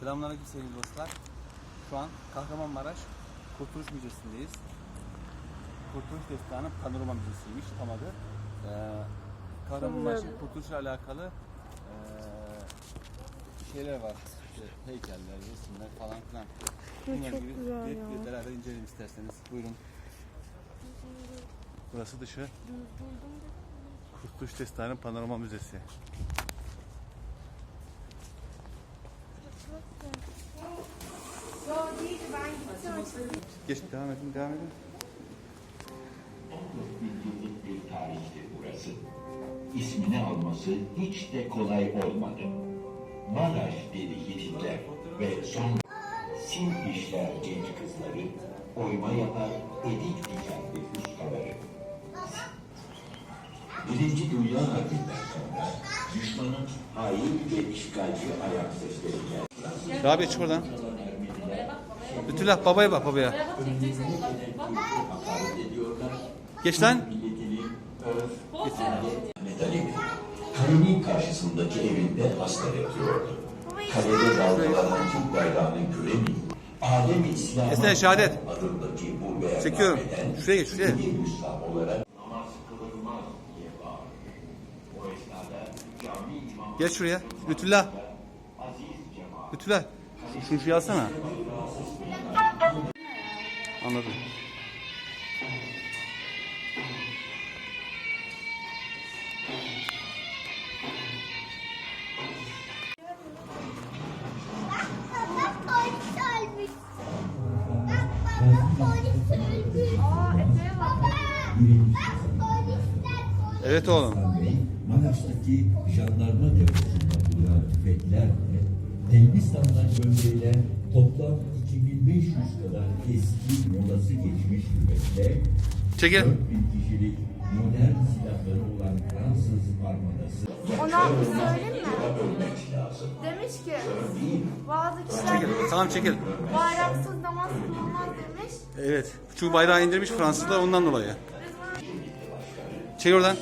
Selamünaleyküm sevgili dostlar. Şu an Kahramanmaraş Kurtuluş Müzesi'ndeyiz. Kurtuluş Destanı Panorama Müzesi'ymiş tam adı. Ee, Kahramanmaraş'ın kurtuluşla alakalı ee, şeyler var. İşte heykeller, resimler falan filan. Bunlar gibi ya. beraber inceleyelim isterseniz. Buyurun. Burası dışı. Kurtuluş Destanı Panorama Müzesi. Ben gittim. Geç devam edin, devam edin. 14 bin yıllık bir tarihtir burası. İsmini alması hiç de kolay olmadı. Maraş dedi Hititler ve son sim işler genç kızları, oyma yapar, edik dikenli ustaları. Birinci Dünya Harbi'nden sonra düşmanın hain ve işgalci ayak sesleri geldi. Rabia çık oradan. Bütüllah babaya bak babaya. Geç lan. Ali kalenin karşısındaki evinde hasta yatıyordu. Kalede dalgalanan Türk bayrağını göremeyip Alem İslam'a Esne, şehadet. adındaki bu veya Çekiyorum. Şuraya geç, şuraya. Müslüman olarak namaz kılınmaz diye bağırdı. O esnada cami Anladım. Evet oğlum. Maraş'taki jandarma deposunda bulunan tüfeklerle Elbistan'dan gönderilen toplam 2500 kadar eski molası geçmiş Çekil. 4000 kişilik modern silahları olan Fransız armadası Ona söyleyeyim mi? Demiş ki bazı kişiler Çekil. Tamam çekil. bayraksız namaz kılınmaz demiş. Evet. Çünkü bayrağı indirmiş Fransızlar ondan dolayı. Çekil oradan.